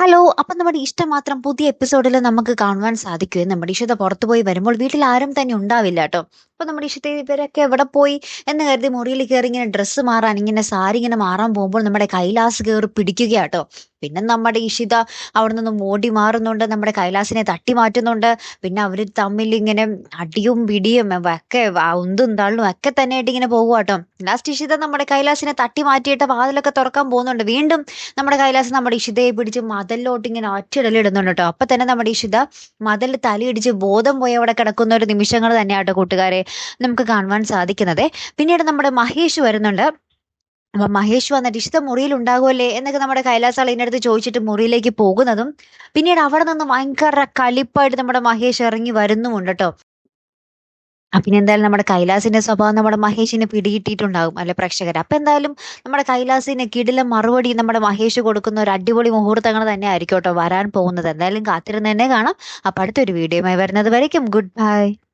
Hello അപ്പൊ നമ്മുടെ ഇഷ്ടം മാത്രം പുതിയ എപ്പിസോഡിൽ നമുക്ക് കാണുവാൻ സാധിക്കുകയും നമ്മുടെ ഇഷ്ടത പുറത്തു പോയി വരുമ്പോൾ വീട്ടിൽ ആരും തന്നെ ഉണ്ടാവില്ല കേട്ടോ. അപ്പൊ നമ്മുടെ ഇഷ്ടത്തെ ഇവരൊക്കെ എവിടെ പോയി എന്ന് കരുതി മുറിയിൽ കയറി ഇങ്ങനെ ഡ്രസ്സ് മാറാൻ ഇങ്ങനെ സാരി ഇങ്ങനെ മാറാൻ പോകുമ്പോൾ നമ്മുടെ കൈലാസ് കയറി പിടിക്കുക കേട്ടോ പിന്നെ നമ്മുടെ ഇഷിത അവിടെ നിന്നും ഓടി മാറുന്നുണ്ട് നമ്മുടെ കൈലാസിനെ തട്ടി മാറ്റുന്നുണ്ട്. പിന്നെ അവർ തമ്മിൽ ഇങ്ങനെ അടിയും പിടിയും ഒക്കെ ഉന്തും തള്ളും ഒക്കെ തന്നെ ആയിട്ട് ഇങ്ങനെ പോകുക കേട്ടോ ലാസ്റ്റ് ഇഷിത നമ്മുടെ കൈലാസിനെ തട്ടി മാറ്റിയിട്ട് വാതിലൊക്കെ തുറക്കാൻ പോകുന്നുണ്ട്. വീണ്ടും നമ്മുടെ കൈലാസ് നമ്മുടെ ഇഷിതയെ പിടിച്ച് മതലിലോട്ട് ഇങ്ങനെ ഒറ്റയിടലിടുന്നുണ്ട് കേട്ടോ അപ്പൊ തന്നെ നമ്മുടെ ഇഷിത മതൽ തലയിടിച്ച് ബോധം പോയി അവിടെ കിടക്കുന്ന ഒരു നിമിഷങ്ങൾ തന്നെയാട്ടോ കൂട്ടുകാരെ. നമുക്ക് കാണുവാൻ സാധിക്കുന്നത്. പിന്നീട് നമ്മുടെ മഹേഷ് വരുന്നുണ്ട്. അപ്പൊ മഹേഷ് വന്നിട്ട് ഇഷ്ട മുറിയിൽ ഉണ്ടാകുമല്ലേ എന്നൊക്കെ നമ്മുടെ കൈലാസ് അളിന്റെ ചോദിച്ചിട്ട് മുറിയിലേക്ക് പോകുന്നതും പിന്നീട് അവിടെ നിന്ന് ഭയങ്കര കലിപ്പായിട്ട് നമ്മുടെ മഹേഷ് ഇറങ്ങി വരുന്നുമുണ്ട് കേട്ടോ പിന്നെ എന്തായാലും നമ്മുടെ കൈലാസിന്റെ സ്വഭാവം നമ്മുടെ മഹേഷിനെ പിടികിട്ടിയിട്ടുണ്ടാകും അല്ലെ പ്രേക്ഷകർ അപ്പൊ എന്തായാലും നമ്മുടെ കൈലാസിന് കിടില മറുപടി നമ്മുടെ മഹേഷ് കൊടുക്കുന്ന ഒരു അടിപൊളി മുഹൂർത്തങ്ങൾ തന്നെ ആയിരിക്കും കേട്ടോ വരാൻ പോകുന്നത്. എന്തായാലും കാത്തിരുന്ന് തന്നെ കാണാം. അപ്പൊ അടുത്തൊരു വീഡിയോയുമായി വരുന്നത് വരയ്ക്കും. Good bye.